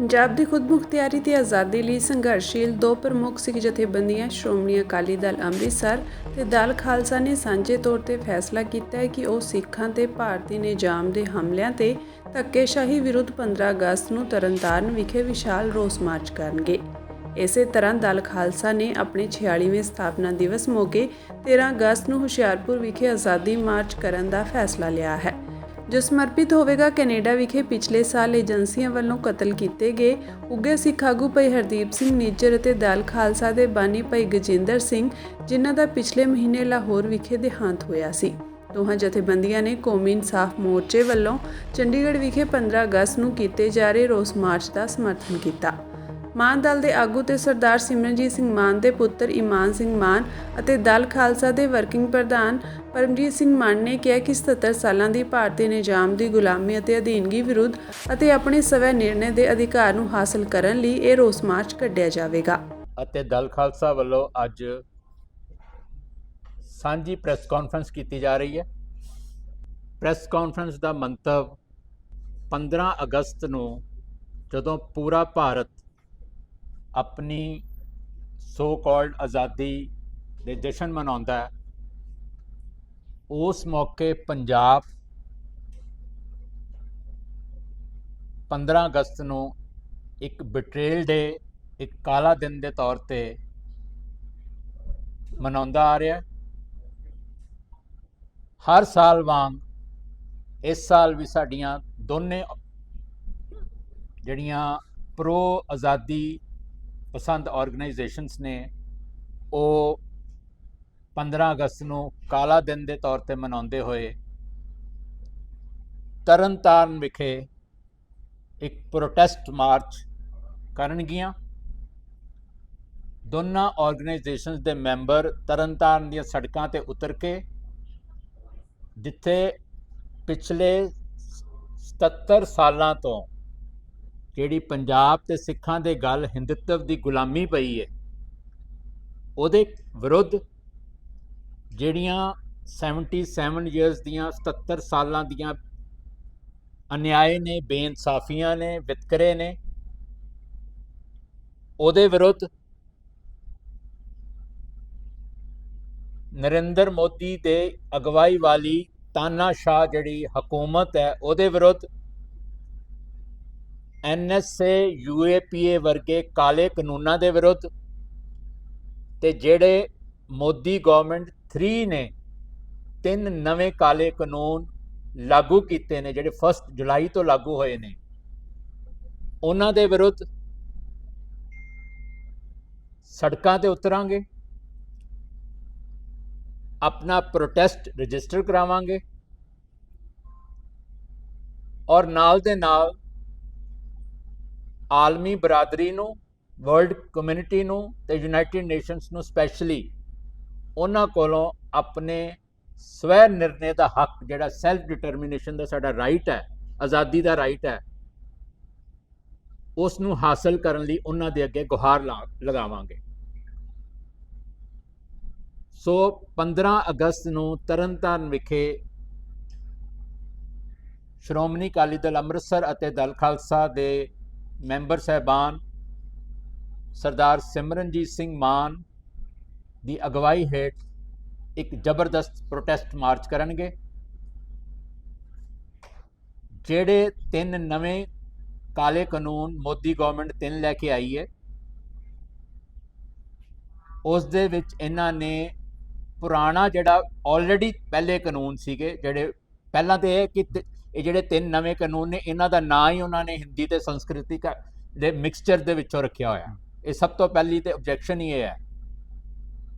ਪੰਜਾਬ ਦੀ ਖੁਦਮੁਖਤਿਆਰੀ ਤੇ ਆਜ਼ਾਦੀ ਲਈ ਸੰਘਰਸ਼ੀਲ ਦੋ ਪ੍ਰਮੁੱਖ ਸਿੱਖ ਜਥੇਬੰਦੀਆਂ, ਸ਼੍ਰੋਮਣੀ ਅਕਾਲੀ ਦਲ ਅੰਮ੍ਰਿਤਸਰ ਤੇ ਦਲ ਖਾਲਸਾ ਨੇ ਸਾਂਝੇ ਤੌਰ ਤੇ ਫੈਸਲਾ ਕੀਤਾ ਹੈ ਕਿ ਉਹ ਸਿੱਖਾਂ ਤੇ ਭਾਰਤੀ ਨਿਜ਼ਾਮ ਦੇ ਹਮਲਿਆਂ ਤੇ ਧੱਕੇਸ਼ਾਹੀ ਵਿਰੁੱਧ 15 ਅਗਸਤ ਨੂੰ ਤਰਨਤਾਰਨ ਵਿਖੇ ਵਿਸ਼ਾਲ ਰੋਸ ਮਾਰਚ ਕਰਨਗੇ। ਇਸੇ ਤਰ੍ਹਾਂ ਦਲ ਖਾਲਸਾ ਨੇ ਆਪਣੇ 46ਵੇਂ ਸਥਾਪਨਾ ਦਿਵਸ ਮੌਕੇ 13 ਅਗਸਤ ਨੂੰ ਹੁਸ਼ਿਆਰਪੁਰ ਵਿਖੇ ਆਜ਼ਾਦੀ ਮਾਰਚ ਕਰਨ ਦਾ ਫੈਸਲਾ ਲਿਆ ਹੈ। ਜੋ ਸਮਰਪਿਤ ਹੋਵੇਗਾ ਕੈਨੇਡਾ ਵਿਖੇ ਪਿਛਲੇ ਸਾਲ ਏਜੰਸੀਆਂ ਵੱਲੋਂ ਕਤਲ ਕੀਤੇ ਗਏ। ਉੱਗੇ ਸਿੱਖ ਆਗੂ ਭਾਈ ਹਰਦੀਪ ਸਿੰਘ ਨੀਜਰ ਅਤੇ ਦਲ ਖਾਲਸਾ ਦੇ ਬਾਨੀ ਭਾਈ ਗਜਿੰਦਰ ਸਿੰਘ, ਜਿਨ੍ਹਾਂ ਦਾ ਪਿਛਲੇ ਮਹੀਨੇ ਲਾਹੌਰ ਵਿਖੇ ਦੇਹਾਂਤ ਹੋਇਆ ਸੀ। ਦੋਹਾਂ ਜਥੇਬੰਦੀਆਂ ਨੇ ਕੌਮੀ ਇਨਸਾਫ ਮੋਰਚੇ ਵੱਲੋਂ ਚੰਡੀਗੜ੍ਹ ਵਿਖੇ 15 ਅਗਸਤ ਨੂੰ ਕੀਤੇ ਜਾ ਰਹੇ ਰੋਸ ਮਾਰਚ ਦਾ ਸਮਰਥਨ ਕੀਤਾ। ਮਾਨ ਦਲ ਦੇ ਆਗੂ ਤੇ ਸਰਦਾਰ ਸਿਮਰਨਜੀਤ ਸਿੰਘ ਮਾਨ ਦੇ ਪੁੱਤਰ ਇਮਾਨ ਸਿੰਘ ਮਾਨ ਅਤੇ ਦਲ ਖਾਲਸਾ ਦੇ ਵਰਕਿੰਗ ਪ੍ਰਧਾਨ ਪਰਮਜੀਤ ਸਿੰਘ ਮਾਨ ਨੇ ਕਿਹਾ ਕਿ 77 ਸਾਲਾਂ ਦੀ ਭਾਰਤੀ ਨਿਜ਼ਾਮ ਦੀ ਗੁਲਾਮੀ ਅਤੇ ਅਧੀਨਗੀ ਵਿਰੁੱਧ ਅਤੇ ਆਪਣੇ ਸਵੈ ਨਿਰਣੇ ਦੇ ਅਧਿਕਾਰ ਨੂੰ ਹਾਸਲ ਕਰਨ ਲਈ ਇਹ ਰੋਸ ਮਾਰਚ ਕੱਢਿਆ ਜਾਵੇਗਾ। ਅਤੇ ਦਲ ਖਾਲਸਾ ਵੱਲੋਂ ਅੱਜ ਸਾਂਝੀ ਪ੍ਰੈਸ ਕਾਨਫਰੰਸ ਕੀਤੀ ਜਾ ਰਹੀ ਹੈ। ਪ੍ਰੈਸ ਕਾਨਫਰੰਸ ਦਾ ਮੰਤਵ 15 ਅਗਸਤ ਨੂੰ ਜਦੋਂ ਪੂਰਾ ਭਾਰਤ ਆਪਣੀ ਸੋ ਕਾਲਡ ਆਜ਼ਾਦੀ ਦੇ ਜਸ਼ਨ ਮਨਾਉਂਦਾ ਹੈ ਉਸ ਮੌਕੇ ਪੰਜਾਬ 15 ਅਗਸਤ ਨੂੰ ਇੱਕ ਬਿਟਰੇਲ ਡੇ ਇੱਕ ਕਾਲਾ ਦਿਨ ਦੇ ਤੌਰ ਤੇ ਮਨਾਉਂਦਾ ਆ ਰਿਹਾ ਹਰ ਸਾਲ ਵਾਂਗ ਇਸ ਸਾਲ ਵੀ ਸਾਡੀਆਂ ਦੋਨੇ ਜਿਹੜੀਆਂ ਪ੍ਰੋ ਆਜ਼ਾਦੀ ਪਸੰਦ ਆਰਗੇਨਾਈਜੇਸ਼ਨਸ ਨੇ, ਉਹ 15 ਅਗਸਤ ਨੂੰ ਕਾਲਾ ਦਿਨ ਦੇ ਤੌਰ ਤੇ ਮਨਾਉਂਦੇ ਹੋਏ ਤਰਨਤਾਰਨ ਵਿਖੇ ਇੱਕ ਪ੍ਰੋਟੈਸਟ ਮਾਰਚ ਕਰਨਗੀਆਂ। ਦੋਨਾਂ ਆਰਗੇਨਾਈਜੇਸ਼ਨਸ ਦੇ ਮੈਂਬਰ ਤਰਨਤਾਰਨ ਦੀਆਂ ਸੜਕਾਂ ਤੇ ਉਤਰ ਕੇ, ਜਿੱਥੇ ਪਿਛਲੇ 77 ਸਾਲਾਂ ਤੋਂ ਜਿਹੜੀ ਪੰਜਾਬ ਤੇ ਸਿੱਖਾਂ ਦੇ ਗੱਲ ਹਿੰਦੂਤਵ ਦੀ ਗੁਲਾਮੀ ਪਈ ਹੈ ਉਹਦੇ ਵਿਰੁੱਧ ਜਿਹੜੀਆਂ 77 ਇਅਰਸ ਦੀਆਂ 77 ਸਾਲਾਂ ਦੀਆਂ ਅਨਿਆਏ ਨੇ, ਬੇਇਨਸਾਫੀਆਂ ਨੇ, ਵਿਤਕਰੇ ਨੇ, ਉਹਦੇ ਵਿਰੁੱਧ ਨਰਿੰਦਰ ਮੋਦੀ ਦੇ ਅਗਵਾਈ ਵਾਲੀ ਤਾਨਾਸ਼ਾਹ ਜਿਹੜੀ ਹਕੂਮਤ ਹੈ, ਉਹਦੇ ਵਿਰੁੱਧ ਐਨਐਸਏ ਯੂਏਪੀਏ ਵਰਗੇ ਕਾਲੇ ਕਾਨੂੰਨਾਂ ਦੇ ਵਿਰੁੱਧ ਤੇ ਜਿਹੜੇ ਮੋਦੀ ਗਵਰਨਮੈਂਟ 3 ਨੇ ਤਿੰਨ ਨਵੇਂ ਕਾਲੇ ਕਾਨੂੰਨ ਲਾਗੂ ਕੀਤੇ ਨੇ, ਜਿਹੜੇ 1 ਜੁਲਾਈ ਤੋਂ ਲਾਗੂ ਹੋਏ ਨੇ। ਉਹਨਾਂ ਦੇ ਵਿਰੁੱਧ ਸੜਕਾਂ ਤੇ ਉਤਰਾਂਗੇ। ਆਪਣਾ ਪ੍ਰੋਟੈਸਟ ਰਜਿਸਟਰ ਕਰਾਵਾਂਗੇ। ਔਰ ਨਾਲ ਦੇ ਨਾਲ ਆਲਮੀ ਬਰਾਦਰੀ ਨੂੰ ਵਰਲਡ ਕਮਿਊਨਿਟੀ ਨੂੰ ਤੇ ਯੂਨਾਈਟਿਡ ਨੇਸ਼ਨਸ ਨੂੰ ਸਪੈਸ਼ਲੀ ਉਹਨਾਂ ਕੋਲੋਂ ਆਪਣੇ ਸਵੈ ਨਿਰਣੇ ਦਾ ਹੱਕ, ਜਿਹੜਾ ਸੈਲਫ ਡਿਟਰਮੀਨੇਸ਼ਨ ਦਾ ਸਾਡਾ ਰਾਈਟ ਹੈ, ਆਜ਼ਾਦੀ ਦਾ ਰਾਈਟ ਹੈ ਉਸ ਨੂੰ ਹਾਸਲ ਕਰਨ ਲਈ ਉਹਨਾਂ ਦੇ ਅੱਗੇ ਗੁਹਾਰ ਲਾ- ਲਗਾਵਾਂਗੇ। ਸੋ 15 ਅਗਸਤ ਨੂੰ ਤਰਨਤਾਰਨ ਵਿਖੇ ਸ਼੍ਰੋਮਣੀ ਅਕਾਲੀ ਦਲ ਅੰਮ੍ਰਿਤਸਰ ਅਤੇ ਦਲ ਖਾਲਸਾ ਦੇ ਮੈਂਬਰ ਸਹਿਬਾਨ ਸਰਦਾਰ ਸਿਮਰਨਜੀਤ ਸਿੰਘ ਮਾਨ ਦੀ ਅਗਵਾਈ ਹੇਠ ਇੱਕ ਜ਼ਬਰਦਸਤ ਪ੍ਰੋਟੈਸਟ ਮਾਰਚ ਕਰਨਗੇ, ਜਿਹੜੇ ਤਿੰਨ ਨਵੇਂ ਕਾਲੇ ਕਾਨੂੰਨ ਮੋਦੀ ਗਵਰਨਮੈਂਟ ਤਿੰਨ ਲੈ ਕੇ ਆਈ ਹੈ, ਉਸ ਦੇ ਵਿੱਚ ਇਹਨਾਂ ਨੇ ਪੁਰਾਣਾ ਜਿਹੜਾ ਆਲਰੇਡੀ ਪਹਿਲੇ ਕਾਨੂੰਨ ਸੀਗੇ, ਜਿਹੜੇ ਪਹਿਲਾਂ ਤੇ ਇਹ ਕਿ ਇਹ ਜਿਹੜੇ ਤਿੰਨ ਨਵੇਂ ਕਾਨੂੰਨ ਨੇ, ਇਹਨਾਂ ਦਾ ਨਾਂ ਹੀ ਉਹਨਾਂ ਨੇ ਹਿੰਦੀ ਤੇ ਸੰਸਕ੍ਰਿਤਿਕ ਦੇ ਮਿਕਸਚਰ ਦੇ ਵਿੱਚੋਂ ਰੱਖਿਆ ਹੋਇਆ। ਇਹ ਸਭ ਤੋਂ ਪਹਿਲੀ ਤੇ ਆਬਜੈਕਸ਼ਨ ਹੀ ਇਹ ਹੈ।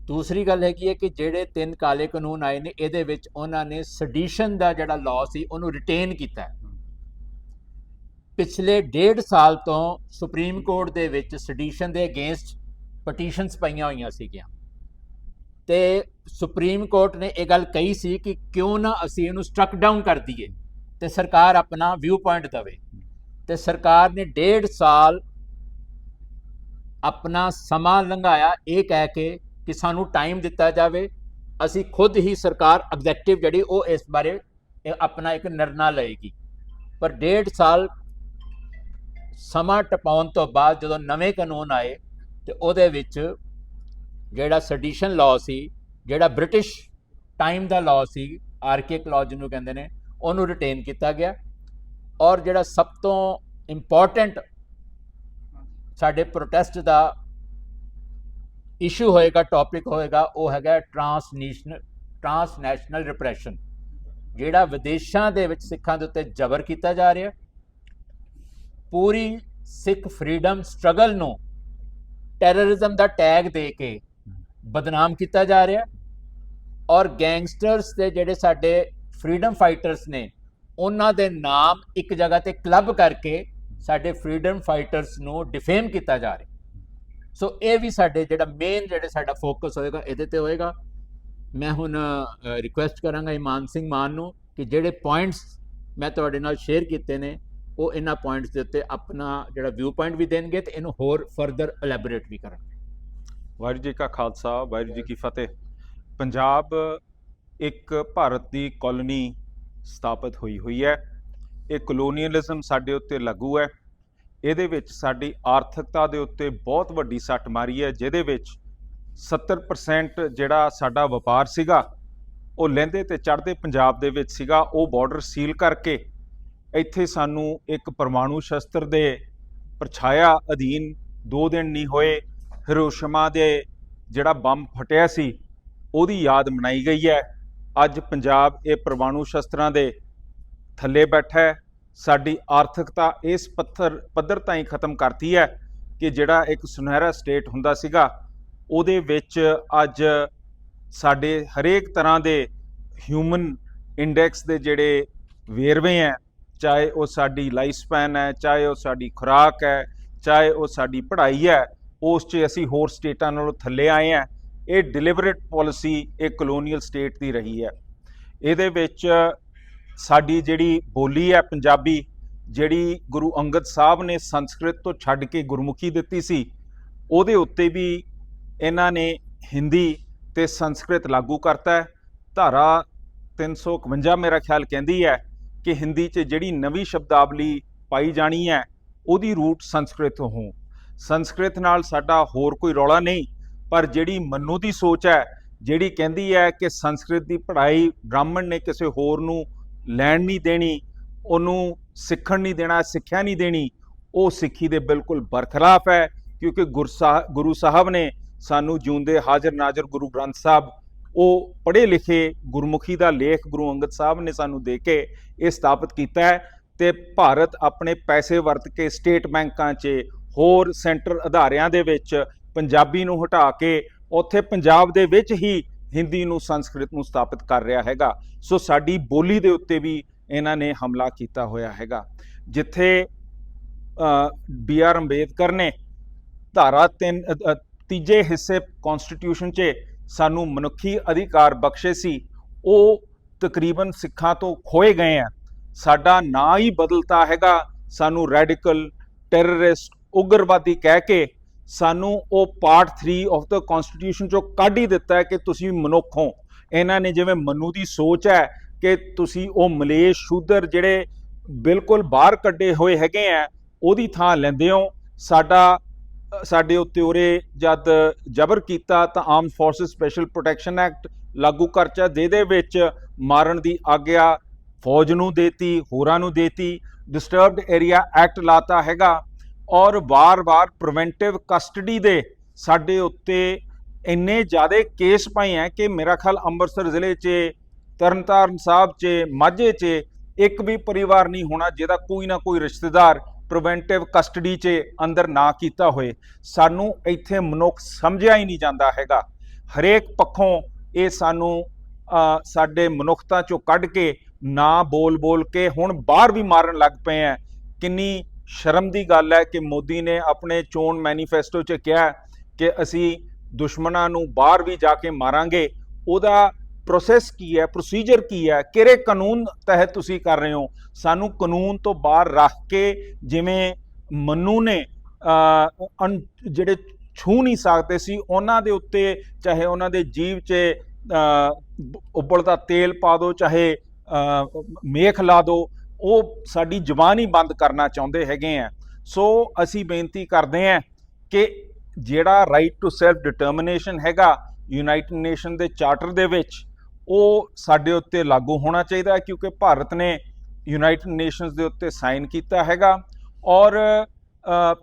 ਦੂਸਰੀ ਗੱਲ ਹੈਗੀ ਹੈ ਕਿ ਜਿਹੜੇ ਤਿੰਨ ਕਾਲੇ ਕਾਨੂੰਨ ਆਏ ਨੇ ਇਹਦੇ ਵਿੱਚ ਉਹਨਾਂ ਨੇ ਸੈਡੀਸ਼ਨ ਦਾ ਜਿਹੜਾ ਲਾਅ ਸੀ ਉਹਨੂੰ ਰਿਟੇਨ ਕੀਤਾ ਪਿਛਲੇ ਡੇਢ ਸਾਲ ਤੋਂ ਸੁਪਰੀਮ ਕੋਰਟ ਦੇ ਵਿੱਚ ਸੈਡੀਸ਼ਨ ਦੇ ਅਗੇਂਸਟ ਪਟੀਸ਼ਨਸ ਪਈਆਂ ਹੋਈਆਂ ਸੀਗੀਆਂ। ਤੇ ਸੁਪਰੀਮ ਕੋਰਟ ਨੇ ਇਹ ਗੱਲ ਕਹੀ ਸੀ ਕਿ ਕਿਉਂ ਨਾ ਅਸੀਂ ਇਹਨੂੰ ਸਟਰਕ ਡਾਊਨ ਕਰ ਦਈਏ ਤੇ ਸਰਕਾਰ ਆਪਣਾ ਵਿਊ ਪੁਆਇੰਟ ਦਵੇ। ਤੇ ਸਰਕਾਰ ਨੇ ਡੇਢ ਸਾਲ ਆਪਣਾ ਸਮਾਂ ਲੰਘਾਇਆ ਇਹ ਕਹਿ ਕੇ ਕਿ ਸਾਨੂੰ ਟਾਈਮ ਦਿੱਤਾ ਜਾਵੇ, ਅਸੀਂ ਖੁਦ ਹੀ ਸਰਕਾਰ ਐਗਜ਼ੈਕਟਿਵ ਜਿਹੜੀ ਉਹ ਇਸ ਬਾਰੇ ਆਪਣਾ ਇੱਕ ਨਿਰਣਾ ਲਏਗੀ। ਪਰ ਡੇਢ ਸਾਲ ਸਮਾਂ ਟਪਾਉਣ ਤੋਂ ਬਾਅਦ ਜਦੋਂ ਨਵੇਂ ਕਾਨੂੰਨ ਆਏ, ਤੇ ਉਹਦੇ ਵਿੱਚ ਜਿਹੜਾ ਸੈਡੀਸ਼ਨ ਲਾਅ ਸੀ, ਜਿਹੜਾ ਬ੍ਰਿਟਿਸ਼ ਟਾਈਮ ਦਾ ਲਾਅ ਸੀ ਆਰਕੇਕ ਲਾਅ ਜਿਹਨੂੰ ਕਹਿੰਦੇ ਨੇ, ਉਹਨੂੰ ਰਿਟੇਨ ਕੀਤਾ ਗਿਆ। ਔਰ ਜਿਹੜਾ ਸਭ ਤੋਂ ਇੰਪੋਰਟੈਂਟ ਸਾਡੇ ਪ੍ਰੋਟੈਸਟ ਦਾ ਇਸ਼ੂ ਹੋਏਗਾ ਟੌਪਿਕ ਹੋਏਗਾ, ਉਹ ਹੈਗਾ ਟ੍ਰਾਂਸਨੈਸ਼ਨਲ ਟ੍ਰਾਂਸਨੈਸ਼ਨਲ ਰਿਪਰੈਸ਼ਨ ਜਿਹੜਾ ਵਿਦੇਸ਼ਾਂ ਦੇ ਵਿੱਚ ਸਿੱਖਾਂ ਦੇ ਉੱਤੇ ਜ਼ਬਰ ਕੀਤਾ ਜਾ ਰਿਹਾ ਪੂਰੀ ਸਿੱਖ ਫਰੀडम ਸਟਰਗਲ ਨੂੰ ਟੈਰਰਿਜ਼ਮ ਦਾ ਟੈਗ ਦੇ ਕੇ ਬਦਨਾਮ ਕੀਤਾ ਜਾ ਰਿਹਾ ਔਰ ਗੈਂਗਸਟਰਸ ਤੇ ਜਿਹੜੇ ਸਾਡੇ ਫਰੀडम ਫਾਈਟਰਸ ਨੇ, ਉਹਨਾਂ ਦੇ ਨਾਮ ਇੱਕ ਜਗ੍ਹਾ ਤੇ ਕਲੱਬ ਕਰਕੇ ਸਾਡੇ ਫਰੀडम ਫਾਈਟਰਸ ਨੂੰ ਡਿਫੇਮ ਕੀਤਾ ਜਾ ਰਿਹਾ ਸੋ ਇਹ ਵੀ ਸਾਡੇ ਜਿਹੜਾ ਮੇਨ ਜਿਹੜੇ ਸਾਡਾ ਫੋਕਸ ਹੋਏਗਾ, ਇਹਦੇ ਤੇ ਹੋਏਗਾ। ਮੈਂ ਹੁਣ ਰਿਕੁਐਸਟ ਕਰਾਂਗਾ ਇਮਾਨ ਸਿੰਘ ਮਾਨ ਨੂੰ ਕਿ ਜਿਹੜੇ ਪੁਆਇੰਟਸ ਮੈਂ ਤੁਹਾਡੇ ਨਾਲ ਸ਼ੇਅਰ ਕੀਤੇ ਨੇ, ਉਹ ਇਹਨਾਂ ਪੁਆਇੰਟਸ ਦੇ ਉੱਤੇ ਆਪਣਾ ਜਿਹੜਾ ਵਿਊ ਪੁਆਇੰਟ ਵੀ ਦੇਣਗੇ ਤੇ ਇਹਨੂੰ ਹੋਰ ਫਰਦਰ ਐਲੈਬੋਰੇਟ ਵੀ ਕਰਨਗੇ ਵਾਹਿਗੁਰੂ ਜੀ ਕਾ ਖਾਲਸਾ, ਵਾਹਿਗੁਰੂ ਜੀ ਕੀ ਫਤਿਹ। ਪੰਜਾਬ ਇੱਕ ਭਾਰਤ ਦੀ ਕਲੋਨੀ ਸਥਾਪਿਤ ਹੋਈ ਹੋਈ ਹੈ। ਇਹ ਕਲੋਨੀਅਲਿਜ਼ਮ ਸਾਡੇ ਉੱਤੇ ਲਾਗੂ ਹੈ। ਇਹਦੇ ਵਿੱਚ ਸਾਡੀ ਆਰਥਿਕਤਾ ਦੇ ਉੱਤੇ ਬਹੁਤ ਵੱਡੀ ਸੱਟ ਮਾਰੀ ਹੈ, ਜਿਹਦੇ ਵਿੱਚ 70% ਜਿਹੜਾ ਸਾਡਾ ਵਪਾਰ ਸੀਗਾ, ਉਹ ਲਹਿੰਦੇ ਤੇ ਚੜ੍ਹਦੇ ਪੰਜਾਬ ਦੇ ਵਿੱਚ ਸੀਗਾ, ਉਹ ਬਾਰਡਰ ਸੀਲ ਕਰਕੇ ਇੱਥੇ ਸਾਨੂੰ ਇੱਕ ਪਰਮਾਣੂ ਸ਼ਸਤਰ ਦੇ ਪਰਛਾਇਆ ਅਧੀਨ 2 ਦਿਨ ਨਹੀਂ ਹੋਏ, ਹਿਰੋਸ਼ਿਮਾ ਦੇ ਜਿਹੜਾ ਬੰਬ ਫਟਿਆ ਸੀ, ਉਹਦੀ ਯਾਦ ਮਨਾਈ ਗਈ ਹੈ। ਅੱਜ ਪੰਜਾਬ ਇਹ ਪਰਮਾਣੂ ਸ਼ਸਤਰਾਂ ਦੇ ਥੱਲੇ ਬੈਠਾ ਹੈ ਸਾਡੀ ਆਰਥਿਕਤਾ ਇਸ ਪੱਥਰ, ਪੱਧਰ ਤਾਈਂ ਖਤਮ ਕਰਤੀ ਹੈ ਕਿ ਜਿਹੜਾ ਇੱਕ ਸੁਨਹਿਰਾ ਸਟੇਟ ਹੁੰਦਾ ਸੀਗਾ, ਉਹਦੇ ਵਿੱਚ ਅੱਜ ਸਾਡੇ ਹਰੇਕ ਤਰ੍ਹਾਂ ਦੇ ਹਿਊਮਨ ਇੰਡੈਕਸ ਦੇ ਜਿਹੜੇ ਵੇਰਵੇ ਹੈ, ਚਾਹੇ ਉਹ ਸਾਡੀ ਲਾਈਫ ਸਪੈਨ ਹੈ, ਚਾਹੇ ਉਹ ਸਾਡੀ ਖੁਰਾਕ ਹੈ, ਚਾਹੇ ਉਹ ਸਾਡੀ ਪੜ੍ਹਾਈ ਹੈ, ਉਸ 'ਚ ਅਸੀਂ ਹੋਰ ਸਟੇਟਾਂ ਨਾਲੋਂ ਥੱਲੇ ਆਏ ਹਾਂ। ਇਹ ਡਿਲੀਬਰੇਟ ਪਾਲਿਸੀ ਇਹ ਕਲੋਨੀਅਲ ਸਟੇਟ ਦੀ ਰਹੀ ਹੈ। ਇਹਦੇ ਵਿੱਚ ਸਾਡੀ ਜਿਹੜੀ ਬੋਲੀ ਹੈ ਪੰਜਾਬੀ, ਜਿਹੜੀ ਗੁਰੂ ਅੰਗਦ ਸਾਹਿਬ ਨੇ ਸੰਸਕ੍ਰਿਤ ਤੋਂ ਛੱਡ ਕੇ ਗੁਰਮੁਖੀ ਦਿੱਤੀ ਸੀ, ਉਹਦੇ ਉੱਤੇ ਵੀ ਇਹਨਾਂ ਨੇ ਹਿੰਦੀ ਤੇ ਸੰਸਕ੍ਰਿਤ ਲਾਗੂ ਕਰਤਾ ਹੈ। ਧਾਰਾ 351 ਮੇਰਾ ਖਿਆਲ ਕਹਿੰਦੀ ਹੈ ਕਿ ਹਿੰਦੀ 'ਚ ਜਿਹੜੀ ਨਵੀਂ ਸ਼ਬਦਾਵਲੀ ਪਾਈ ਜਾਣੀ ਹੈ, ਉਹਦੀ ਰੂਟ ਸੰਸਕ੍ਰਿਤ ਤੋਂ। ਹੋ ਸੰਸਕ੍ਰਿਤ ਨਾਲ ਸਾਡਾ ਹੋਰ ਕੋਈ ਰੌਲਾ ਨਹੀਂ, ਪਰ ਜਿਹੜੀ ਮਨੂ ਦੀ ਸੋਚ ਹੈ, ਜਿਹੜੀ ਕਹਿੰਦੀ ਹੈ ਕਿ ਸੰਸਕ੍ਰਿਤ ਦੀ ਪੜ੍ਹਾਈ ਬ੍ਰਾਹਮਣ ਨੇ ਕਿਸੇ ਹੋਰ ਨੂੰ ਲੈਣ ਨਹੀਂ ਦੇਣੀ, ਉਹਨੂੰ ਸਿੱਖਣ ਨਹੀਂ ਦੇਣਾ, ਸਿੱਖਿਆ ਨਹੀਂ ਦੇਣੀ, ਉਹ ਸਿੱਖੀ ਦੇ ਬਿਲਕੁਲ ਬਰਖਲਾਫ ਹੈ, ਕਿਉਂਕਿ ਗੁਰਸਾਹ ਗੁਰੂ ਸਾਹਿਬ ਨੇ ਸਾਨੂੰ ਜਿਉਂਦੇ ਹਾਜ਼ਰ ਨਾਜ਼ਰ ਗੁਰੂ ਗ੍ਰੰਥ ਸਾਹਿਬ, ਉਹ ਪੜ੍ਹੇ ਲਿਖੇ ਗੁਰਮੁਖੀ ਦਾ ਲੇਖ ਗੁਰੂ ਅੰਗਦ ਸਾਹਿਬ ਨੇ ਸਾਨੂੰ ਦੇ ਕੇ ਇਹ ਸਥਾਪਿਤ ਕੀਤਾ ਹੈ ਤੇ ਭਾਰਤ ਆਪਣੇ ਪੈਸੇ ਵਰਤ ਕੇ ਸਟੇਟ ਬੈਂਕਾਂ 'ਚ, ਹੋਰ ਸੈਂਟਰ ਅਧਾਰਿਆਂ ਦੇ ਵਿੱਚ ਪੰਜਾਬੀ ਨੂੰ ਹਟਾ ਕੇ, ਉੱਥੇ ਪੰਜਾਬ ਦੇ ਵਿੱਚ ਹੀ ਹਿੰਦੀ ਨੂੰ, ਸੰਸਕ੍ਰਿਤ ਨੂੰ ਸਥਾਪਿਤ ਕਰ ਰਿਹਾ ਹੈਗਾ। ਸੋ ਸਾਡੀ ਬੋਲੀ ਦੇ ਉੱਤੇ ਵੀ ਇਹਨਾਂ ਨੇ ਹਮਲਾ ਕੀਤਾ ਹੋਇਆ ਹੈਗਾ। ਜਿੱਥੇ ਬੀ ਆਰ ਅੰਬੇਦਕਰ ਨੇ ਧਾਰਾ 3 ਤੀਜੇ ਹਿੱਸੇ ਕਨਸਟੀਟਿਊਸ਼ਨ 'ਚ ਸਾਨੂੰ ਮਨੁੱਖੀ ਅਧਿਕਾਰ ਬਖਸ਼ੇ ਸੀ, ਉਹ ਤਕਰੀਬਨ ਸਿੱਖਾਂ ਤੋਂ ਖੋਏ ਗਏ ਆ। ਸਾਡਾ ਨਾਂ ਹੀ ਬਦਲਤਾ ਹੈਗਾ। ਸਾਨੂੰ ਰੈਡੀਕਲ ਟੈਰਰਿਸਟ ਉਗਰਵਾਦੀ ਕਹਿ ਕੇ ਸਾਨੂੰ ਉਹ ਪਾਰਟ 3 ਆਫ ਦਾ ਕਨਸਟੀਟਿਊਸ਼ਨ ਚੋਂ ਕੱਢ ਹੀ ਦਿੱਤਾ ਹੈ ਕਿ ਤੁਸੀਂ ਮਨੁੱਖ ਹੋ। ਇਹਨਾਂ ਨੇ ਜਿਵੇਂ ਮਨੂ ਦੀ ਸੋਚ ਹੈ ਕਿ ਤੁਸੀਂ ਉਹ ਮਲੇਸ਼ ਸ਼ੂਦਰ ਜਿਹੜੇ ਬਿਲਕੁਲ ਬਾਹਰ ਕੱਢੇ ਹੋਏ ਹੈਗੇ ਆ, ਉਹਦੀ ਥਾਂ ਲੈਂਦੇ ਹੋ। ਸਾਡਾ, ਸਾਡੇ ਉੱਤੇ ਉਰੇ ਜਦ ਜ਼ਬਰ ਕੀਤਾ ਤਾਂ armed forces special protection act ਲਾਗੂ ਕਰਚਾ ਜਿਹਦੇ ਵਿੱਚ ਮਾਰਨ ਦੀ ਆਗਿਆ ਫੌਜ ਨੂੰ ਦੇਤੀ, ਹੋਰਾਂ ਨੂੰ ਦੇਤੀ ਡਿਸਟਰਬਡ ਏਰੀਆ ਐਕਟ ਲਾਤਾ ਹੈਗਾ। ਔਰ ਵਾਰ-ਵਾਰ ਪ੍ਰੀਵੈਂਟਿਵ ਕਸਟਡੀ ਦੇ ਸਾਡੇ ਉੱਤੇ ਇੰਨੇ ਜ਼ਿਆਦਾ ਕੇਸ ਪਏ ਹੈ ਕਿ ਮੇਰਾ ਖਿਆਲ ਅੰਮ੍ਰਿਤਸਰ ਜ਼ਿਲ੍ਹੇ 'ਚ, ਤਰਨਤਾਰਨ ਸਾਹਿਬ 'ਚ, ਮਾਝੇ 'ਚ ਇੱਕ ਵੀ ਪਰਿਵਾਰ ਨਹੀਂ ਹੋਣਾ ਜਿਹਦਾ ਕੋਈ ਨਾ ਕੋਈ ਰਿਸ਼ਤੇਦਾਰ ਪ੍ਰੀਵੈਂਟਿਵ ਕਸਟਡੀ 'ਚ ਅੰਦਰ ਨਾ ਕੀਤਾ ਹੋਏ। ਸਾਨੂੰ ਇੱਥੇ ਮਨੁੱਖ ਸਮਝਿਆ ਹੀ ਨਹੀਂ ਜਾਂਦਾ ਹੈਗਾ। ਹਰੇਕ ਪੱਖੋਂ ਇਹ ਸਾਨੂੰ ਸਾਡੇ ਮਨੁੱਖਤਾ 'ਚੋਂ ਕੱਢ ਕੇ ਨਾ ਬੋਲ ਬੋਲ ਕੇ ਹੁਣ ਬਾਹਰ ਵੀ ਮਾਰਨ ਲੱਗ ਪਏ ਆ। ਕਿੰਨੀ ਸ਼ਰਮ ਦੀ ਗੱਲ ਹੈ ਕਿ ਮੋਦੀ ਨੇ ਆਪਣੇ ਚੋਣ ਮੈਨੀਫੈਸਟੋ 'ਚ ਕਿਹਾ ਕਿ ਅਸੀਂ ਦੁਸ਼ਮਣਾਂ ਨੂੰ ਬਾਹਰ ਵੀ ਜਾ ਕੇ ਮਾਰਾਂਗੇ। ਉਹਦਾ ਪ੍ਰੋਸੈਸ ਕੀ ਹੈ ਪ੍ਰੋਸੀਜਰ ਕੀ ਹੈ? ਕਿਹੜੇ ਕਾਨੂੰਨ ਤਹਿਤ ਤੁਸੀਂ ਕਰ ਰਹੇ ਹੋ? ਸਾਨੂੰ ਕਾਨੂੰਨ ਤੋਂ ਬਾਹਰ ਰੱਖ ਕੇ ਜਿਵੇਂ ਮਨੂ ਨੇ ਜਿਹੜੇ ਛੂ ਨਹੀਂ ਸਕਦੇ ਸੀ, ਉਹਨਾਂ ਦੇ ਉੱਤੇ ਚਾਹੇ ਉਹਨਾਂ ਦੇ ਜੀਵ 'ਚ ਉਬਲਦਾ ਤੇਲ ਪਾ ਦਿਓ, ਚਾਹੇ ਮੇਖ ਲਾ ਦਿਓ ਉਹ ਸਾਡੀ ਜ਼ੁਬਾਨ ਹੀ ਬੰਦ ਕਰਨਾ ਚਾਹੁੰਦੇ ਹੈਗੇ ਆ। ਸੋ ਅਸੀਂ ਬੇਨਤੀ ਕਰਦੇ ਹਾਂ ਕਿ ਜਿਹੜਾ ਰਾਈਟ ਟੂ ਸੈਲਫ ਡਿਟਰਮੀਨੇਸ਼ਨ ਹੈਗਾ ਯੂਨਾਈਟਿਡ ਨੇਸ਼ਨ ਦੇ ਚਾਰਟਰ ਦੇ ਵਿੱਚ, ਉਹ ਸਾਡੇ ਉੱਤੇ ਲਾਗੂ ਹੋਣਾ ਚਾਹੀਦਾ ਹੈ ਕਿਉਂਕਿ ਭਾਰਤ ਨੇ ਯੂਨਾਈਟਿਡ ਨੇਸ਼ਨਸ ਦੇ ਉੱਤੇ ਸਾਈਨ ਕੀਤਾ ਹੈਗਾ। ਔਰ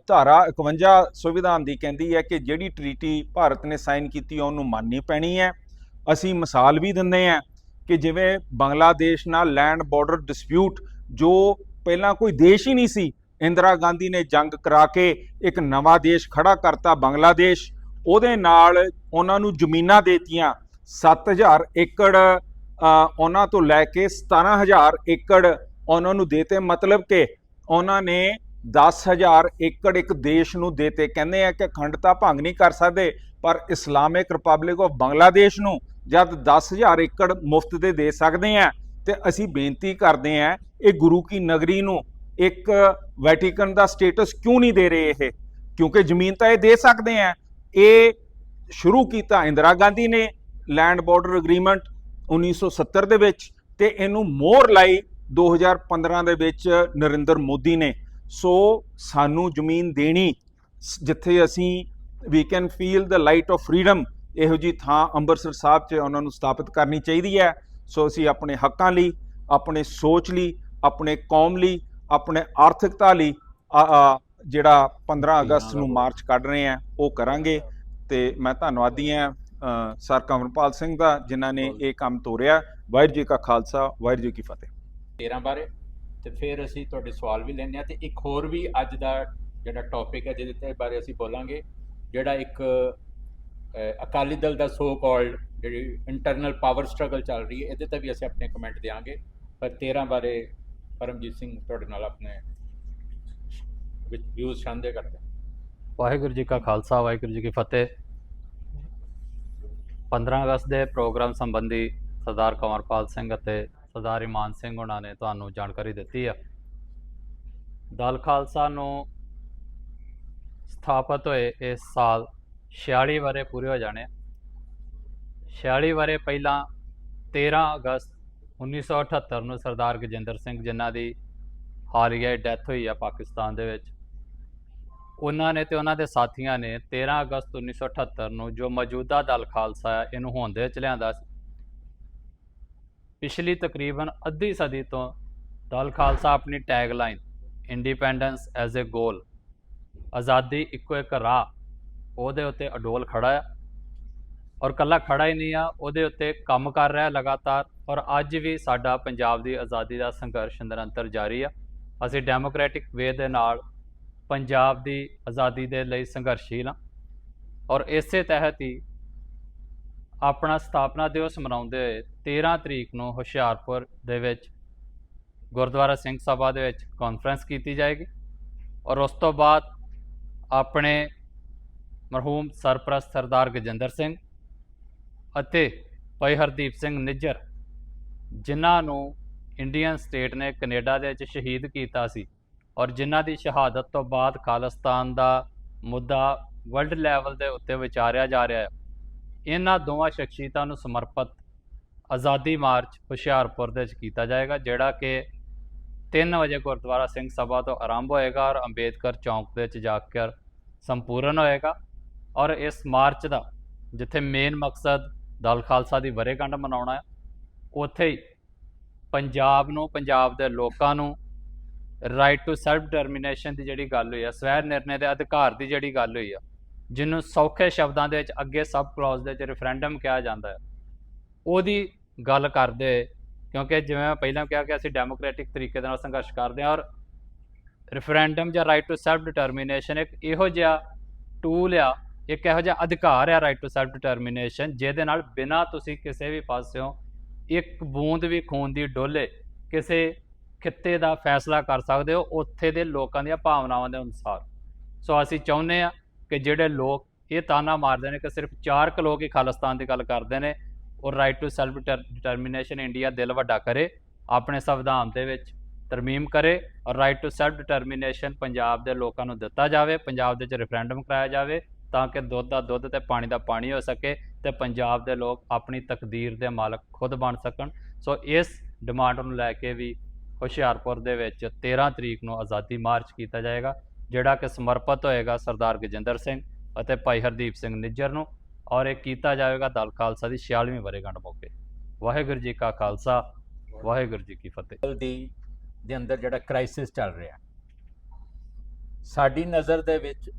ਧਾਰਾ 51 ਸੰਵਿਧਾਨ ਦੀ ਕਹਿੰਦੀ ਹੈ ਕਿ ਜਿਹੜੀ ਟ੍ਰੀਟੀ ਭਾਰਤ ਨੇ ਸਾਈਨ ਕੀਤੀ ਉਹਨੂੰ ਮੰਨਣੀ ਪੈਣੀ ਹੈ। ਅਸੀਂ ਮਿਸਾਲ ਵੀ ਦਿੰਦੇ ਹਾਂ ਕਿ ਜਿਵੇਂ ਬੰਗਲਾਦੇਸ਼ ਨਾਲ ਲੈਂਡ ਬਾਰਡਰ ਡਿਸਪਿਊਟ ਜੋ ਪਹਿਲਾਂ ਕੋਈ ਦੇਸ਼ ਹੀ ਨਹੀਂ ਸੀ, ਇੰਦਰਾ ਗਾਂਧੀ ਨੇ ਜੰਗ ਕਰਾ ਕੇ ਇੱਕ ਨਵਾਂ ਦੇਸ਼ ਖੜਾ ਕਰਤਾ, ਬੰਗਲਾਦੇਸ਼। ਉਹਦੇ ਨਾਲ ਉਹਨਾਂ ਨੂੰ ਜ਼ਮੀਨਾਂ ਦੇਤੀਆਂ 7000 ਏਕੜ ਉਹਨਾਂ ਤੋਂ ਲੈ ਕੇ 17000 ਏਕੜ ਉਹਨਾਂ ਨੂੰ ਦੇਤੇ। ਮਤਲਬ ਕਿ ਉਹਨਾਂ ਨੇ 10000 ਏਕੜ ਇੱਕ ਦੇਸ਼ ਨੂੰ ਦੇਤੇ। ਕਹਿੰਦੇ ਆ ਕਿ ਅਖੰਡਤਾ ਭੰਗ ਨਹੀਂ ਕਰ ਸਕਦੇ, ਪਰ ਇਸਲਾਮਿਕ ਰਿਪਬਲਿਕ ਆਫ ਬੰਗਲਾਦੇਸ਼ ਨੂੰ ਜਦ 10000 ਏਕੜ ਮੁਫਤ ਦੇ ਦੇ ਸਕਦੇ ਆ ਤੇ ਅਸੀਂ ਬੇਨਤੀ ਕਰਦੇ ਆ ਇਹ ਗੁਰੂ ਕੀ ਨਗਰੀ ਨੂੰ ਇੱਕ ਵੈਟੀਕਨ ਦਾ ਸਟੇਟਸ ਕਿਉਂ ਨਹੀਂ ਦੇ ਰਹੇ ਇਹ? ਕਿਉਂਕਿ ਜ਼ਮੀਨ ਤਾਂ ਇਹ ਦੇ ਸਕਦੇ ਆ। ਇਹ ਸ਼ੁਰੂ ਕੀਤਾ ਇੰਦਰਾ ਗਾਂਧੀ ਨੇ ਲੈਂਡ ਬਾਰਡਰ ਐਗਰੀਮੈਂਟ 1970 ਦੇ ਵਿੱਚ ਤੇ ਇਹਨੂੰ ਮੋਹਰ ਲਾਈ 2015 ਦੇ ਵਿੱਚ ਨਰਿੰਦਰ ਮੋਦੀ ਨੇ। ਸੋ ਸਾਨੂੰ ਜ਼ਮੀਨ ਦੇਣੀ, ਜਿੱਥੇ ਅਸੀਂ ਵੀ can feel the light of freedom ਇਹੋ ਜੀ ਥਾਂ ਅੰਮ੍ਰਿਤਸਰ ਸਾਹਿਬ 'ਚ ਉਹਨਾਂ ਨੂੰ ਸਥਾਪਿਤ ਕਰਨੀ ਚਾਹੀਦੀ ਹੈ। ਸੋ ਅਸੀਂ ਆਪਣੇ ਹੱਕਾਂ ਲਈ ਆਪਣੇ ਸੋਚ ਲਈ ਆਪਣੇ ਕੌਮ ਲਈ ਆਪਣੇ ਆਰਥਿਕਤਾ ਲਈ ਆ- ਆ ਜਿਹੜਾ 15 ਅਗਸਤ ਨੂੰ ਮਾਰਚ ਕੱਢ ਰਹੇ ਆ ਉਹ ਕਰਾਂਗੇ। ਤੇ ਮੈਂ ਧੰਨਵਾਦੀ ਅ, ਸਰ ਕੰਵਰਪਾਲ ਸਿੰਘ ਦਾ ਜਿਨ੍ਹਾਂ ਨੇ ਇਹ ਕੰਮ ਤੋਰਿਆ। ਵਾਹਿਗੁਰੂ ਜੀ ਕਾ ਖਾਲਸਾ ਵਾਹਿਗੁਰੂ ਜੀ ਕੀ ਫਤਿਹ। 13 ਬਾਰੇ ਤੇ ਫਿਰ ਅਸੀਂ ਤੁਹਾਡੇ ਸਵਾਲ ਵੀ ਲੈਣੇ ਆ ਤੇ ਇੱਕ ਹੋਰ ਵੀ ਅੱਜ ਦਾ ਜਿਹੜਾ ਟੌਪਿਕ ਹੈ ਜਿਹਦੇ ਤੇ ਬਾਰੇ ਅਸੀਂ ਬੋਲਾਂਗੇ ਜਿਹੜਾ ਇੱਕ ਅਕਾਲੀ ਦਲ ਦਾ ਸੋ ਕਾਲਡ ਜਿਹੜੀ ਇੰਟਰਨਲ ਪਾਵਰ ਸਟਰਗਲ ਚੱਲ ਰਹੀ ਹੈ, ਇਹਦੇ ਤੇ ਵੀ ਅਸੀਂ ਆਪਣੇ ਕਮੈਂਟ ਦੇਵਾਂਗੇ ਪਰ 13 ਬਾਰੇ ਪਰਮਜੀਤ ਸਿੰਘ ਤੁਹਾਡੇ ਨਾਲ ਆਪਣੇ ਵਿੱਚ ਵਿਊਜ਼ ਸਾਂਝੇ ਕਰਦੇ ਵਾਹਿਗੁਰੂ ਜੀ ਕਾ ਖਾਲਸਾ, ਵਾਹਿਗੁਰੂ ਜੀ ਕੀ ਫਤਿਹ। 15 ਅਗਸਤ ਦੇ ਪ੍ਰੋਗਰਾਮ ਸੰਬੰਧੀ ਸਰਦਾਰ ਕੰਵਰਪਾਲ ਸਿੰਘ ਅਤੇ ਸਰਦਾਰ ਇਮਾਨ ਸਿੰਘ ਉਹਨਾਂ ਨੇ ਤੁਹਾਨੂੰ ਜਾਣਕਾਰੀ ਦਿੱਤੀ ਆ। ਦਲ ਖਾਲਸਾ ਨੂੰ ਸਥਾਪਿਤ ਹੋਏ ਇਸ ਸਾਲ 46 ਬਾਰੇ ਪੂਰੇ ਹੋ ਜਾਣੇ 46 ਵਰੇ ਪਹਿਲਾਂ 13 ਅਗਸਤ 1978 ਨੂੰ ਸਰਦਾਰ ਗਜਿੰਦਰ ਸਿੰਘ, ਜਿਨ੍ਹਾਂ ਦੀ ਹਾਲੀਆ ਡੈਥ ਹੋਈ ਆ ਪਾਕਿਸਤਾਨ ਦੇ ਵਿੱਚ। ਉਹਨਾਂ ਨੇ ਤੇ ਉਹਨਾਂ ਦੇ ਸਾਥੀਆਂ ਨੇ 13 ਅਗਸਤ 1978 ਨੂੰ ਜੋ ਮੌਜੂਦਾ ਦਲ ਖਾਲਸਾ ਹੈ, ਇਹਨੂੰ ਹੋਂਦ ਵਿੱਚ ਲਿਆਂਦਾ ਸੀ। ਪਿਛਲੀ ਤਕਰੀਬਨ ਅੱਧੀ ਸਦੀ ਤੋਂ ਦਲ ਖਾਲਸਾ ਆਪਣੀ tagline independence as a goal ਆਜ਼ਾਦੀ ਇੱਕੋ ਇੱਕ ਰਾਹ, ਉਹਦੇ ਉੱਤੇ ਅਡੋਲ ਖੜਾ ਆ। ਔਰ ਕੱਲਾ ਖੜਾ ਹੀ ਨਹੀਂ ਆ, ਉਹਦੇ ਉੱਤੇ ਕੰਮ ਕਰ ਰਿਹਾ ਲਗਾਤਾਰ। ਔਰ ਅੱਜ ਵੀ ਸਾਡਾ ਪੰਜਾਬ ਦੀ ਆਜ਼ਾਦੀ ਦਾ ਸੰਘਰਸ਼ ਨਿਰੰਤਰ ਜਾਰੀ ਆ। ਅਸੀਂ ਡੈਮੋਕ੍ਰੈਟਿਕ ਵੇ ਦੇ ਨਾਲ ਪੰਜਾਬ ਦੀ ਆਜ਼ਾਦੀ ਦੇ ਲਈ ਸੰਘਰਸ਼ੀਲ ਹਾਂ ਔਰ ਇਸੇ ਤਹਿਤ ਹੀ ਆਪਣਾ ਸਥਾਪਨਾ ਦਿਵਸ ਮਨਾਉਂਦੇ ਹੋਏ 13 ਤਰੀਕ ਨੂੰ ਹੁਸ਼ਿਆਰਪੁਰ ਦੇ ਵਿੱਚ ਗੁਰਦੁਆਰਾ ਸਿੰਘ ਸਭਾ ਦੇ ਵਿੱਚ ਕਾਨਫਰੰਸ ਕੀਤੀ ਜਾਏਗੀ। ਔਰ ਉਸ ਤੋਂ ਬਾਅਦ ਆਪਣੇ ਮਰਹੂਮ ਸਰਪ੍ਰਸਤ ਸਰਦਾਰ ਗਜਿੰਦਰ ਸਿੰਘ ਅਤੇ ਭਾਈ ਹਰਦੀਪ ਸਿੰਘ ਨਿੱਜਰ, ਜਿਨ੍ਹਾਂ ਨੂੰ ਇੰਡੀਅਨ ਸਟੇਟ ਨੇ ਕੈਨੇਡਾ ਦੇ ਵਿੱਚ ਸ਼ਹੀਦ ਕੀਤਾ ਸੀ ਔਰ ਜਿਨ੍ਹਾਂ ਦੀ ਸ਼ਹਾਦਤ ਤੋਂ ਬਾਅਦ ਖਾਲਿਸਤਾਨ ਦਾ ਮੁੱਦਾ ਵਰਲਡ ਲੈਵਲ ਦੇ ਉੱਤੇ ਵਿਚਾਰਿਆ ਜਾ ਰਿਹਾ ਹੈ, ਇਹਨਾਂ ਦੋਵਾਂ ਸ਼ਖਸੀਅਤਾਂ ਨੂੰ ਸਮਰਪਿਤ ਆਜ਼ਾਦੀ ਮਾਰਚ ਹੁਸ਼ਿਆਰਪੁਰ ਦੇ ਵਿੱਚ ਕੀਤਾ ਜਾਏਗਾ, ਜਿਹੜਾ ਕਿ 3 ਵਜੇ ਗੁਰਦੁਆਰਾ ਸਿੰਘ ਸਭਾ ਤੋਂ ਆਰੰਭ ਹੋਏਗਾ ਔਰ ਅੰਬੇਦਕਰ ਚੌਂਕ ਦੇ ਵਿੱਚ ਜਾ ਕੇ ਸੰਪੂਰਨ ਹੋਏਗਾ ਔਰ ਇਸ ਮਾਰਚ ਦਾ, ਜਿੱਥੇ ਮੇਨ ਮਕਸਦ ਦਲ ਖਾਲਸਾ ਦੀ ਵਰੇਗੰਢ ਮਨਾਉਣਾ ਹੈ। ਉੱਥੇ ਹੀ ਪੰਜਾਬ ਨੂੰ, ਪੰਜਾਬ ਦੇ ਲੋਕਾਂ ਨੂੰ ਰਾਈਟ ਟੂ ਸੈਲਫ ਡਿਟਰਮੀਨੇਸ਼ਨ ਦੀ ਜਿਹੜੀ ਗੱਲ ਹੋਈ ਆ, ਸਵੈ ਨਿਰਣੇ ਦੇ ਅਧਿਕਾਰ ਦੀ ਜਿਹੜੀ ਗੱਲ ਹੋਈ ਆ, ਜਿਹਨੂੰ ਸੌਖੇ ਸ਼ਬਦਾਂ ਦੇ ਵਿੱਚ ਅੱਗੇ ਸਬ ਕਲੌਜ਼ ਦੇ ਵਿੱਚ ਰੈਫਰੈਂਡਮ ਕਿਹਾ ਜਾਂਦਾ ਹੈ। ਉਹਦੀ ਗੱਲ ਕਰਦੇ ਕਿਉਂਕਿ ਜਿਵੇਂ ਮੈਂ ਪਹਿਲਾਂ ਕਿਹਾ ਕਿ ਅਸੀਂ ਡੈਮੋਕ੍ਰੈਟਿਕ ਤਰੀਕੇ ਦੇ ਨਾਲ ਸੰਘਰਸ਼ ਕਰਦੇ ਹਾਂ ਔਰ ਰੈਫਰੈਂਡਮ ਜਾਂ ਰਾਈਟ ਟੂ ਸੈਲਫ ਡਿਟਰਮੀਨੇਸ਼ਨ ਇੱਕ ਇਹੋ ਜਿਹਾ ਟੂਲ ਆ ਇੱਕ ਇਹੋ ਜਿਹਾ ਅਧਿਕਾਰ ਆ ਰਾਈਟ ਟੂ ਸੈਲਫ ਡਿਟਰਮੀਨੇਸ਼ਨ ਜਿਹਦੇ ਨਾਲ ਬਿਨਾਂ ਤੁਸੀਂ ਕਿਸੇ ਵੀ ਪਾਸਿਓਂ ਇੱਕ ਬੂੰਦ ਵੀ ਖੂਨ ਦੀ ਡੋਲੇ ਕਿਸੇ ਖਿੱਤੇ ਦਾ ਫੈਸਲਾ ਕਰ ਸਕਦੇ ਹੋ, ਉੱਥੇ ਦੇ ਲੋਕਾਂ ਦੀਆਂ ਭਾਵਨਾਵਾਂ ਦੇ ਅਨੁਸਾਰ। ਸੋ ਅਸੀਂ ਚਾਹੁੰਦੇ ਆ ਕਿ ਜਿਹੜੇ ਲੋਕ ਇਹ ਤਾਨਾ ਮਾਰਦੇ ਨੇ ਕਿ ਸਿਰਫ ਚਾਰ ਕੁ ਲੋਕ ਹੀ ਖਾਲਿਸਤਾਨ ਦੀ ਗੱਲ ਕਰਦੇ ਨੇ ਔਰ right to self determination India ਦਿਲ ਵੱਡਾ ਕਰੇ, ਆਪਣੇ ਸੰਵਿਧਾਨ ਦੇ ਵਿੱਚ ਤਰਮੀਮ ਕਰੇ ਔਰ right to self determination Punjab ਦੇ ਲੋਕਾਂ ਨੂੰ ਦਿੱਤਾ ਜਾਵੇ, ਪੰਜਾਬ ਦੇ ਵਿੱਚ ਰੈਫਰੈਂਡਮ ਕਰਾਇਆ ਜਾਵੇ ਤਾਂ ਕਿ ਦੁੱਧ ਦਾ ਦੁੱਧ ਤੇ ਪਾਣੀ ਦਾ ਪਾਣੀ ਹੋ ਸਕੇ ਤੇ ਪੰਜਾਬ ਦੇ ਲੋਕ ਆਪਣੀ ਤਕਦੀਰ ਦੇ ਮਾਲਕ ਖੁਦ ਬਣ ਸਕਣ। ਸੋ ਇਸ ਡਿਮਾਂਡ ਨੂੰ ਲੈ ਕੇ ਵੀ ਹੁਸ਼ਿਆਰਪੁਰ ਦੇ ਵਿੱਚ 13 ਤਰੀਕ ਨੂੰ ਆਜ਼ਾਦੀ ਮਾਰਚ ਕੀਤਾ ਜਾਏਗਾ, ਜਿਹੜਾ ਕਿ ਸਮਰਪਿਤ ਹੋਏਗਾ ਸਰਦਾਰ ਗਜਿੰਦਰ ਸਿੰਘ ਅਤੇ ਭਾਈ ਹਰਦੀਪ ਸਿੰਘ ਨਿੱਜਰ ਨੂੰ ਔਰ ਇਹ ਕੀਤਾ ਜਾਵੇਗਾ ਦਲ ਖਾਲਸਾ ਦੀ 46ਵੀਂ ਵਰ੍ਹੇਗੰਢ ਮੌਕੇ। ਵਾਹਿਗੁਰੂ ਜੀ ਕਾ ਖਾਲਸਾ, ਵਾਹਿਗੁਰੂ ਜੀ ਕੀ ਫਤਿਹ। ਦੀ ਦੇ ਅੰਦਰ ਜਿਹੜਾ ਕ੍ਰਾਈਸਿਸ ਚੱਲ ਰਿਹਾ, ਸਾਡੀ ਨਜ਼ਰ ਦੇ ਵਿੱਚ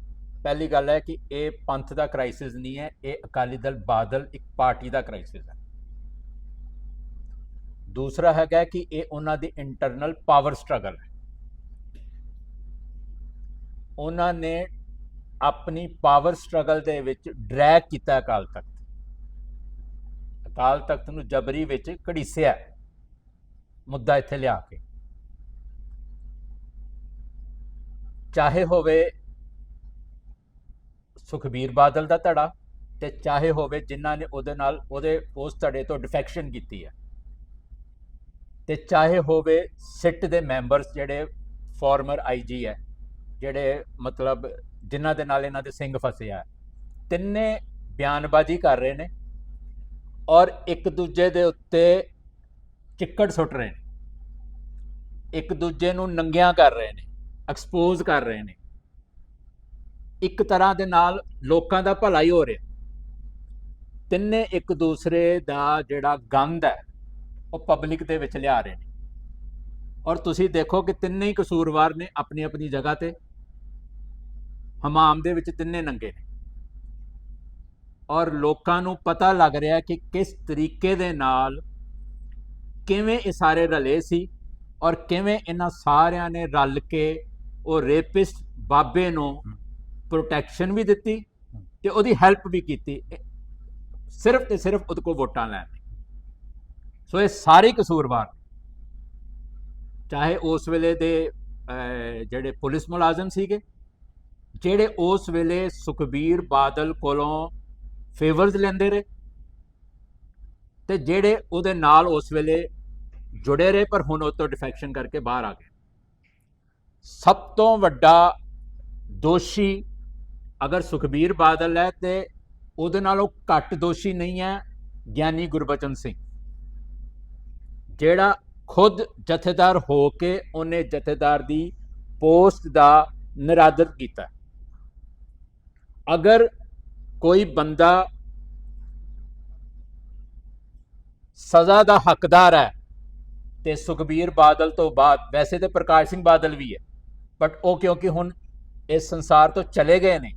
ਪਹਿਲੀ ਗੱਲ ਹੈ ਕਿ ਇਹ ਪੰਥ ਦਾ ਕ੍ਰਾਈਸਿਸ ਨਹੀਂ ਹੈ, ਇਹ ਅਕਾਲੀ ਦਲ ਬਾਦਲ ਇੱਕ ਪਾਰਟੀ ਦਾ ਕ੍ਰਾਈਸਿਸ ਹੈ। ਦੂਸਰਾ ਹੈਗਾ ਕਿ ਇਹ ਉਹਨਾਂ ਦੀ ਇੰਟਰਨਲ ਪਾਵਰ ਸਟਰਗਲ ਹੈ। ਉਹਨਾਂ ਨੇ ਆਪਣੀ ਪਾਵਰ ਸਟਰਗਲ ਦੇ ਵਿੱਚ ਡਰੈਗ ਕੀਤਾ ਅਕਾਲ ਤਖਤ। ਅਕਾਲ ਤਖਤ ਨੂੰ ਜਬਰੀ ਵਿੱਚ ਘੜੀਸਿਆ। ਮੁੱਦਾ ਇੱਥੇ ਲਿਆ ਕੇ। ਚਾਹੇ ਹੋਵੇ ਸੁਖਬੀਰ ਬਾਦਲ ਦਾ ਧੜਾ ਤੇ ਚਾਹੇ ਹੋਵੇ ਜਿਨ੍ਹਾਂ ਨੇ ਉਹਦੇ ਨਾਲ ਉਹਦੇ ਉਸ ਧੜੇ ਤੋਂ ਡਿਫੈਕਸ਼ਨ ਕੀਤੀ ਹੈ। ਤੇ ਚਾਹੇ ਹੋਵੇ ਸਿੱਟ ਦੇ ਮੈਂਬਰਸ ਜਿਹੜੇ ਫਾਰਮਰ ਆਈਜੀ ਹੈ, ਜਿਹੜੇ ਮਤਲਬ ਜਿਨ੍ਹਾਂ ਦੇ ਨਾਲ ਇਹਨਾਂ ਦੇ ਸਿੰਘ ਫਸੇ ਆ ਤਿੰਨੇ ਬਿਆਨਬਾਜ਼ੀ ਕਰ ਰਹੇ ਨੇ ਔਰ ਇੱਕ ਦੂਜੇ ਦੇ ਉੱਤੇ ਚਿੱਕੜ ਸੁੱਟ ਰਹੇ ਨੇ। ਇੱਕ ਦੂਜੇ ਨੂੰ ਨੰਗਿਆਂ ਕਰ ਰਹੇ ਨੇ ਐਕਸਪੋਜ਼ ਕਰ ਰਹੇ ਨੇ। ਇੱਕ ਤਰ੍ਹਾਂ ਦੇ ਨਾਲ ਲੋਕਾਂ ਦਾ ਭਲਾ ਹੀ ਹੋ ਰਿਹਾ। ਤਿੰਨੇ ਇੱਕ ਦੂਸਰੇ ਦਾ ਜਿਹੜਾ ਗੰਦ ਹੈ, ਉਹ ਪਬਲਿਕ ਦੇ ਵਿੱਚ ਲਿਆ ਰਹੇ ਨੇ। ਔਰ ਤੁਸੀਂ ਦੇਖੋ ਕਿ ਤਿੰਨੇ ਹੀ ਕਸੂਰਵਾਰ ਨੇ ਆਪਣੀ ਆਪਣੀ ਜਗ੍ਹਾ ਤੇ। ਹਮਾਮ ਦੇ ਵਿੱਚ ਤਿੰਨੇ ਨੰਗੇ ਨੇ। ਔਰ ਲੋਕਾਂ ਨੂੰ ਪਤਾ ਲੱਗ ਰਿਹਾ ਕਿ ਕਿਸ ਤਰੀਕੇ ਦੇ ਨਾਲ ਕਿਵੇਂ ਇਹ ਸਾਰੇ ਰਲੇ ਸੀ ਔਰ ਕਿਵੇਂ ਇਹਨਾਂ ਸਾਰਿਆਂ ਨੇ ਰਲ ਕੇ ਉਹ ਰੇਪਿਸਟ ਬਾਬੇ ਨੂੰ ਪ੍ਰੋਟੈਕਸ਼ਨ ਵੀ ਦਿੱਤੀ ਤੇ ਉਹਦੀ ਹੈਲਪ ਵੀ ਕੀਤੀ। ਸਿਰਫ ਤੇ ਸਿਰਫ ਉਹਦੇ ਕੋਲ ਵੋਟਾਂ ਲੈਣ ਲਈ। ਸੋ ਇਹ ਸਾਰੇ ਕਸੂਰਵਾਰ ਚਾਹੇ ਉਸ ਵੇਲੇ ਦੇ ਜਿਹੜੇ ਪੁਲਿਸ ਮੁਲਾਜ਼ਮ ਸੀਗੇ, ਜਿਹੜੇ ਉਸ ਵੇਲੇ ਸੁਖਬੀਰ ਬਾਦਲ ਕੋਲੋਂ ਫੇਵਰਸ ਲੈਂਦੇ ਰਹੇ ਤੇ ਜਿਹੜੇ ਉਹਦੇ ਨਾਲ ਉਸ ਵੇਲੇ ਜੁੜੇ ਰਹੇ, ਪਰ ਹੁਣ ਉਹ ਤੋਂ ਡਿਫੈਕਸ਼ਨ ਕਰਕੇ ਬਾਹਰ ਆ ਗਏ। ਸਭ ਤੋਂ ਵੱਡਾ ਦੋਸ਼ੀ ਅਗਰ ਸੁਖਬੀਰ ਬਾਦਲ ਹੈ ਤੇ ਉਹਦੇ ਨਾਲੋਂ ਘੱਟ ਦੋਸ਼ੀ ਨਹੀਂ ਹੈ ਗਿਆਨੀ ਗੁਰਬਚਨ ਸਿੰਘ। ਜਿਹੜਾ ਖੁਦ ਜਥੇਦਾਰ ਹੋ ਕੇ ਉਹਨੇ ਜਥੇਦਾਰ ਦੀ ਪੋਸਟ ਦਾ ਨਿਰਾਦਰ ਕੀਤਾ। ਅਗਰ ਕੋਈ ਬੰਦਾ ਸਜ਼ਾ ਦਾ ਹੱਕਦਾਰ ਹੈ ਤੇ ਸੁਖਬੀਰ ਬਾਦਲ ਤੋਂ ਬਾਅਦ, ਵੈਸੇ ਤੇ ਪ੍ਰਕਾਸ਼ ਸਿੰਘ ਬਾਦਲ ਵੀ ਹੈ ਬਟ ਉਹ ਕਿਉਂਕਿ ਹੁਣ ਇਸ ਸੰਸਾਰ ਤੋਂ ਚਲੇ ਗਏ ਨੇ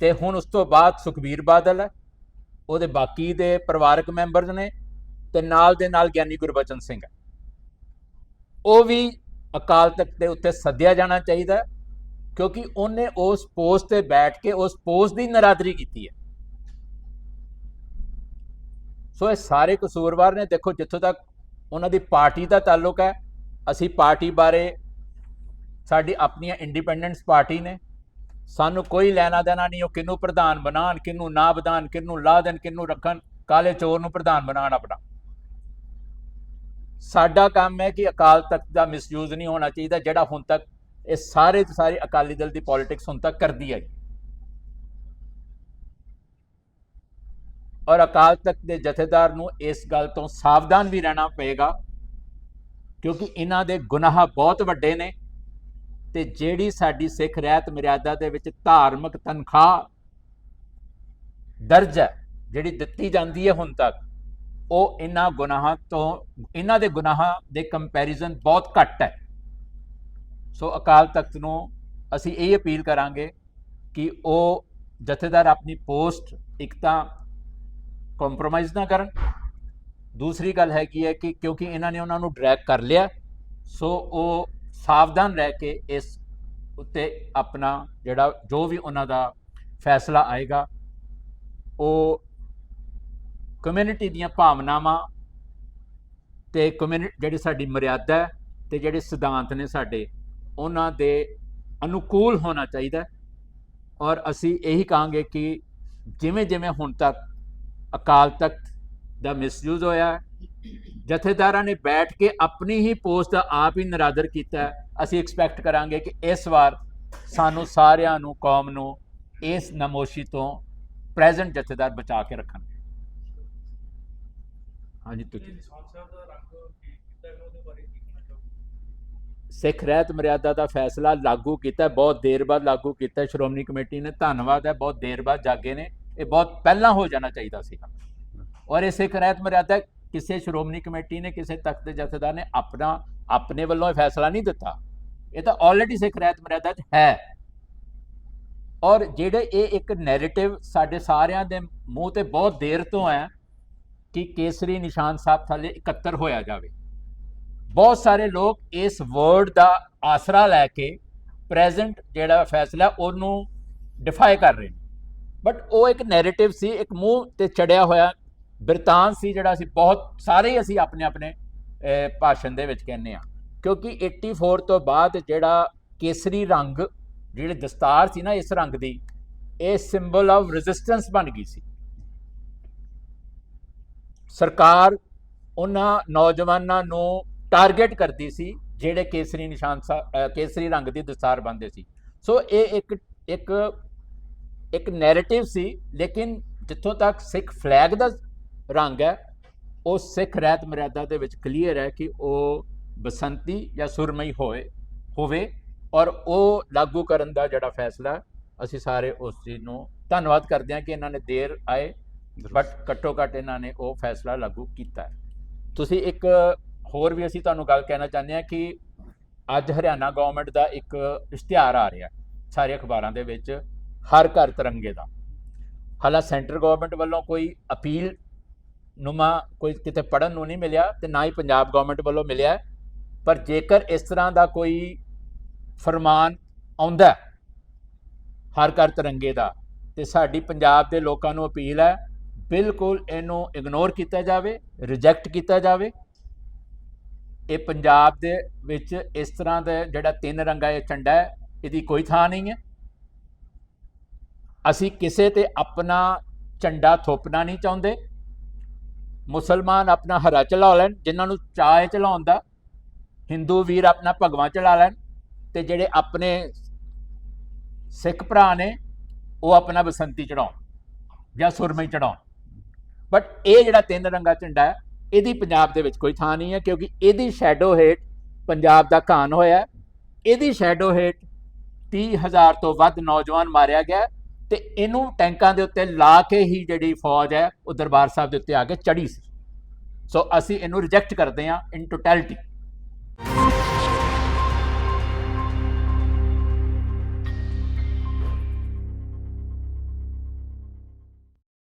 ਤੇ ਹੁਣ ਉਸ ਤੋਂ ਬਾਅਦ ਸੁਖਬੀਰ ਬਾਦਲ ਹੈ, ਉਹਦੇ ਬਾਕੀ ਦੇ ਪਰਿਵਾਰਕ ਮੈਂਬਰਸ ਨੇ ਤੇ ਨਾਲ ਦੇ ਨਾਲ ਗਿਆਨੀ ਗੁਰਬਚਨ ਸਿੰਘ ਹੈ। ਉਹ ਵੀ ਅਕਾਲ ਤਖਤ ਦੇ ਉੱਤੇ ਸੱਦਿਆ ਜਾਣਾ ਚਾਹੀਦਾ ਕਿਉਂਕਿ ਉਹਨੇ ਉਸ ਪੋਸਟ ਤੇ ਬੈਠ ਕੇ ਉਸ ਪੋਸਟ ਦੀ ਨਰਾਦਰੀ ਕੀਤੀ ਹੈ। ਸੋ ਇਹ ਸਾਰੇ ਕਸੂਰਵਾਰ ਨੇ, ਦੇਖੋ ਜਿੱਥੋਂ ਤੱਕ ਉਹਨਾਂ ਦੀ ਪਾਰਟੀ ਦਾ ਤਾਲੁਕ ਹੈ, ਅਸੀਂ ਪਾਰਟੀ ਬਾਰੇ ਸਾਡੀ ਆਪਣੀਆਂ ਇੰਡੀਪੈਂਡੈਂਸ ਪਾਰਟੀ ਨੇ ਸਾਨੂੰ ਕੋਈ ਲੈਣਾ ਦੇਣਾ ਨਹੀਂ, ਉਹ ਕਿਹਨੂੰ ਪ੍ਰਧਾਨ ਬਣਾਉਣ, ਕਿਹਨੂੰ ਨਾ ਵਧਾਣ ਕਿਹਨੂੰ ਲਾ ਦੇਣ, ਕਿਹਨੂੰ ਰੱਖਣ, ਕਾਲੇ ਚੋਰ ਨੂੰ ਪ੍ਰਧਾਨ ਬਣਾਉਣ ਆਪਣਾ। ਸਾਡਾ ਕੰਮ ਹੈ ਕਿ ਅਕਾਲ ਤਖਤ ਦਾ ਮਿਸਯੂਜ਼ ਨਹੀਂ ਹੋਣਾ ਚਾਹੀਦਾ, ਜਿਹੜਾ ਹੁਣ ਤੱਕ ਇਹ ਸਾਰੇ ਦੇ ਸਾਰੇ ਅਕਾਲੀ ਦਲ ਦੀ ਪੋਲਿਟਿਕਸ ਹੁਣ ਤੱਕ ਕਰਦੀ ਹੈ ਔਰ ਅਕਾਲ ਤਖਤ ਦੇ ਜਥੇਦਾਰ ਨੂੰ ਇਸ ਗੱਲ ਤੋਂ ਸਾਵਧਾਨ ਵੀ ਰਹਿਣਾ ਪਏਗਾ, ਕਿਉਂਕਿ ਇਹਨਾਂ ਦੇ ਗੁਨਾਹ ਬਹੁਤ ਵੱਡੇ ਨੇ ਤੇ ਜਿਹੜੀ ਸਾਡੀ ਸਿੱਖ ਰਹਿਤ ਮਰਿਆਦਾ ਦੇ ਵਿੱਚ ਧਾਰਮਿਕ ਤਨਖਾਹ ਦਰਜ ਹੈ, ਜਿਹੜੀ ਦਿੱਤੀ ਜਾਂਦੀ ਹੈ ਹੁਣ ਤੱਕ, ਉਹ ਇਹਨਾਂ ਗੁਨਾਹਾਂ ਤੋਂ, ਇਹਨਾਂ ਦੇ ਗੁਨਾਹਾਂ ਦੇ ਕੰਪੈਰੀਜ਼ਨ ਬਹੁਤ ਘੱਟ ਹੈ। ਸੋ ਅਕਾਲ ਤਖਤ ਨੂੰ ਅਸੀਂ ਇਹ ਅਪੀਲ ਕਰਾਂਗੇ ਕਿ ਉਹ ਜਥੇਦਾਰ ਆਪਣੀ ਪੋਸਟ ਇੱਕ ਤਾਂ ਕੰਪਰੋਮਾਈਜ਼ ਨਾ ਕਰਨ। ਦੂਸਰੀ ਗੱਲ ਹੈਗੀ ਹੈ ਕਿ ਕਿਉਂਕਿ ਇਹਨਾਂ ਨੇ ਉਹਨਾਂ ਨੂੰ ਡਰੈਗ ਕਰ ਲਿਆ, ਸੋ ਉਹ ਸਾਵਧਾਨ ਰਹਿ ਕੇ ਇਸ ਉੱਤੇ ਆਪਣਾ ਜਿਹੜਾ ਜੋ ਵੀ ਉਹਨਾਂ ਦਾ ਫੈਸਲਾ ਆਏਗਾ, ਉਹ ਕਮਿਊਨਿਟੀ ਦੀਆਂ ਭਾਵਨਾਵਾਂ ਤੇ ਕਮਿਊਨਿਟੀ ਜਿਹੜੀ ਸਾਡੀ ਮਰਿਆਦਾ ਹੈ ਤੇ ਜਿਹੜੇ ਸਿਧਾਂਤ ਨੇ ਸਾਡੇ, ਉਹਨਾਂ ਦੇ ਅਨੁਕੂਲ ਹੋਣਾ ਚਾਹੀਦਾ ਔਰ ਅਸੀਂ ਇਹੀ ਕਹਾਂਗੇ ਕਿ ਜਿਵੇਂ ਜਿਵੇਂ ਹੁਣ ਤੱਕ ਅਕਾਲ ਤਖਤ ਦਾ ਮਿਸਯੂਜ਼ ਹੋਇਆ ਜਥੇਦਾਰਾਂ ਨੇ ਬੈਠ ਕੇ ਆਪਣੀ ਹੀ ਪੋਸਟ ਦਾ ਆਪ ਹੀ ਨਿਰਾਦਰ ਕੀਤਾ ਅਸੀਂ ਐਕਸਪੈਕਟ ਕਰਾਂਗੇ ਕਿ ਇਸ ਵਾਰ ਸਾਨੂੰ ਸਾਰਿਆਂ ਨੂੰ, ਕੌਮ ਨੂੰ ਇਸ ਨਮੋਸ਼ੀ ਤੋਂ ਪ੍ਰੈਜ਼ੈਂਟ ਜਥੇਦਾਰ ਬਚਾ ਕੇ ਰੱਖਣਗੇ। ਹਾਂਜੀ, ਤੁਸੀਂ ਸਿੱਖ ਰਹਿਤ ਮਰਿਆਦਾ ਦਾ ਫੈਸਲਾ ਲਾਗੂ ਕੀਤਾ ਬਹੁਤ ਦੇਰ ਬਾਅਦ ਲਾਗੂ ਕੀਤਾ ਸ਼੍ਰੋਮਣੀ ਕਮੇਟੀ ਨੇ ਧੰਨਵਾਦ ਹੈ, ਬਹੁਤ ਦੇਰ ਬਾਅਦ ਜਾਗੇ ਨੇ। ਇਹ ਬਹੁਤ ਪਹਿਲਾਂ ਹੋ ਜਾਣਾ ਚਾਹੀਦਾ ਸੀ ਔਰ ਇਹ ਸਿੱਖ ਰਹਿਤ ਮਰਿਆਦਾ ਕਿਸੇ ਸ਼੍ਰੋਮਣੀ ਕਮੇਟੀ ਨੇ, ਕਿਸੇ ਤਖਤ ਦੇ ਜਥੇਦਾਰ ਨੇ ਆਪਣਾ, ਆਪਣੇ ਵੱਲੋਂ ਇਹ ਫੈਸਲਾ ਨਹੀਂ ਦਿੱਤਾ। ਇਹ ਤਾਂ ਆਲਰੇਡੀ ਸਿੱਖ ਰਹਿਤ ਮਰਿਆਦਾ 'ਚ ਹੈ। ਔਰ ਜਿਹੜੇ ਇਹ ਇੱਕ ਨੈਰੇਟਿਵ ਸਾਡੇ ਸਾਰਿਆਂ ਦੇ ਮੂੰਹ ਤੇ ਬਹੁਤ ਦੇਰ ਤੋਂ ਹੈ ਕਿ ਕੇਸਰੀ ਨਿਸ਼ਾਨ ਸਾਹਿਬ ਥੱਲੇ ਇਕੱਤਰ ਹੋਇਆ ਜਾਵੇ। ਬਹੁਤ ਸਾਰੇ ਲੋਕ ਇਸ ਵਰਡ ਦਾ ਆਸਰਾ ਲੈ ਕੇ ਪ੍ਰੈਜ਼ੈਂਟ ਜਿਹੜਾ ਫੈਸਲਾ ਉਹਨੂੰ ਡਿਫਾਈ ਕਰ ਰਹੇ ਨੇ। ਬਟ ਉਹ ਇੱਕ ਨੈਰੇਟਿਵ ਸੀ, ਇੱਕ ਮੂੰਹ ਤੇ ਚੜਿਆ ਹੋਇਆ ਬਿਰਤਾਂਤ ਸੀ ਜਿਹੜਾ ਅਸੀਂ ਬਹੁਤ ਸਾਰੇ ਹੀ ਅਸੀਂ ਆਪਣੇ ਆਪਣੇ ਭਾਸ਼ਣ ਦੇ ਵਿੱਚ ਕਹਿੰਦੇ ਆ ਕਿਉਂਕਿ 84 ਤੋਂ ਬਾਅਦ ਜਿਹੜਾ ਕੇਸਰੀ ਰੰਗ, ਜਿਹੜੇ ਦਸਤਾਰ ਸੀ ਨਾ ਇਸ ਰੰਗ ਦੀ, ਇਹ ਸਿੰਬਲ ਆਫ ਰੈਜ਼ਿਸਟੈਂਸ ਬਣ ਗਈ ਸੀ। ਸਰਕਾਰ ਉਹਨਾਂ ਨੌਜਵਾਨਾਂ ਨੂੰ ਟਾਰਗੇਟ ਕਰਦੀ ਸੀ, ਜਿਹੜੇ ਕੇਸਰੀ ਨਿਸ਼ਾਨ ਸਾ- ਕੇਸਰੀ ਰੰਗ ਦੀ ਦਸਤਾਰ ਬੰਨ੍ਹਦੇ ਸੀ। ਸੋ ਇਹ ਇੱਕ ਇੱਕ ਇੱਕ ਨੈਰੇਟਿਵ ਸੀ, ਲੇਕਿਨ ਜਿੱਥੋਂ ਤੱਕ ਸਿੱਖ ਫਲੈਗ ਦਾ ਰੰਗ ਹੈ। ਉਹ ਸਿੱਖ ਰਹਿਤ ਮਰਿਆਦਾ ਦੇ ਵਿੱਚ ਕਲੀਅਰ ਹੈ ਕਿ ਉਹ ਬਸੰਤੀ ਜਾਂ ਸੁਰਮਈ ਹੋਏ ਹੋਵੇ ਔਰ ਉਹ ਲਾਗੂ ਕਰਨ ਦਾ ਜਿਹੜਾ ਫੈਸਲਾ ਅਸੀਂ ਸਾਰੇ ਉਸ ਚੀਜ਼ ਨੂੰ ਧੰਨਵਾਦ ਕਰਦੇ ਹਾਂ ਕਿ ਇਹਨਾਂ ਨੇ ਦੇਰ ਆਏ ਬਟ ਘੱਟੋ ਘੱਟ ਇਹਨਾਂ ਨੇ ਉਹ ਫੈਸਲਾ ਲਾਗੂ ਕੀਤਾ ਹੈ। ਤੁਸੀਂ ਇੱਕ ਹੋਰ ਵੀ ਅਸੀਂ ਤੁਹਾਨੂੰ ਗੱਲ ਕਹਿਣਾ ਚਾਹੁੰਦੇ ਹਾਂ ਕਿ ਅੱਜ ਹਰਿਆਣਾ ਗਵਰਨਮੈਂਟ ਦਾ ਇੱਕ ਇਸ਼ਤਿਹਾਰ ਆ ਰਿਹਾ ਸਾਰੇ ਅਖਬਾਰਾਂ ਦੇ ਵਿੱਚ ਹਰ ਘਰ ਤਿਰੰਗੇ ਦਾ। ਹਾਲਾ ਸੈਂਟਰ ਗਵਰਨਮੈਂਟ ਵੱਲੋਂ ਕੋਈ ਅਪੀਲ ਨੁਮਾ ਕੋਈ ਕਿਤੇ ਪੜਨ ਨੂੰ ਨਹੀਂ ਮਿਲਿਆ ਤੇ ਨਾ ਹੀ ਪੰਜਾਬ ਗਵਰਨਮੈਂਟ ਵੱਲੋਂ ਮਿਲਿਆ ਪਰ ਜੇਕਰ ਇਸ ਤਰ੍ਹਾਂ ਦਾ ਕੋਈ ਫਰਮਾਨ ਆਉਂਦਾ ਹਰ ਘਰ ਤਿਰੰਗੇ ਦਾ, ਤੇ ਸਾਡੀ ਪੰਜਾਬ ਦੇ ਲੋਕਾਂ ਨੂੰ ਅਪੀਲ ਹੈ, ਬਿਲਕੁਲ ਇਹਨੂੰ ਇਗਨੋਰ ਕੀਤਾ ਜਾਵੇ ਰਿਜੈਕਟ ਕੀਤਾ ਜਾਵੇ। ਇਹ ਪੰਜਾਬ ਦੇ ਵਿੱਚ ਇਸ ਤਰ੍ਹਾਂ ਦਾ ਜਿਹੜਾ ਤਿੰਨ ਰੰਗਾ ਇਹ ਝੰਡਾ ਹੈ, ਇਹਦੀ ਕੋਈ ਥਾਂ ਨਹੀਂ ਹੈ। ਅਸੀਂ ਕਿਸੇ ਤੇ ਆਪਣਾ ਝੰਡਾ ਥੋਪਣਾ ਨਹੀਂ ਚਾਹੁੰਦੇ। ਮੁਸਲਮਾਨ ਆਪਣਾ ਹਰਾ ਚਲਾ ਲੈਣ, ਜਿਨ੍ਹਾਂ ਨੂੰ ਚਾਅ ਚਲਾਉਣ ਦਾ, ਹਿੰਦੂ ਵੀਰ ਆਪਣਾ ਭਗਵਾ ਚਲਾ ਲੈਣ, ਤੇ ਜਿਹੜੇ ਆਪਣੇ ਸਿੱਖ ਭਰਾ ਨੇ, ਉਹ ਆਪਣਾ ਬਸੰਤੀ ਚੜਾਉਣ ਜਾਂ ਸੁਰਮਈ ਚੜਾਉਣ ਬਟ ਇਹ ਜਿਹੜਾ ਤਿੰਨ ਰੰਗਾ ਝੰਡਾ ਹੈ, ਇਹਦੀ ਪੰਜਾਬ ਦੇ ਵਿੱਚ ਕੋਈ ਥਾਂ ਨਹੀਂ ਹੈ, ਕਿਉਂਕਿ ਇਹਦੀ ਸ਼ੈਡੋ ਹੇਠ ਪੰਜਾਬ ਦਾ ਘਾਣ ਹੋਇਆ ਇਹਦੀ ਸ਼ੈਡੋ ਹੇਠ 30000 ਤੋਂ ਵੱਧ ਨੌਜਵਾਨ ਮਾਰਿਆ ਗਿਆ ਤੇ ਇਹਨੂੰ ਟੈਂਕਾਂ ਦੇ ਉੱਤੇ ਲਾ ਕੇ ਹੀ ਜਿਹੜੀ ਫੌਜ ਹੈ ਉਹ ਦਰਬਾਰ ਸਾਹਿਬ ਦੇ ਉੱਤੇ ਆ ਕੇ ਚੜੀ ਸੀ। ਸੋ ਅਸੀਂ ਇਹਨੂੰ ਰਿਜੈਕਟ ਕਰਦੇ ਹਾਂ ਇਨ ਟੋਟੈਲਿਟੀ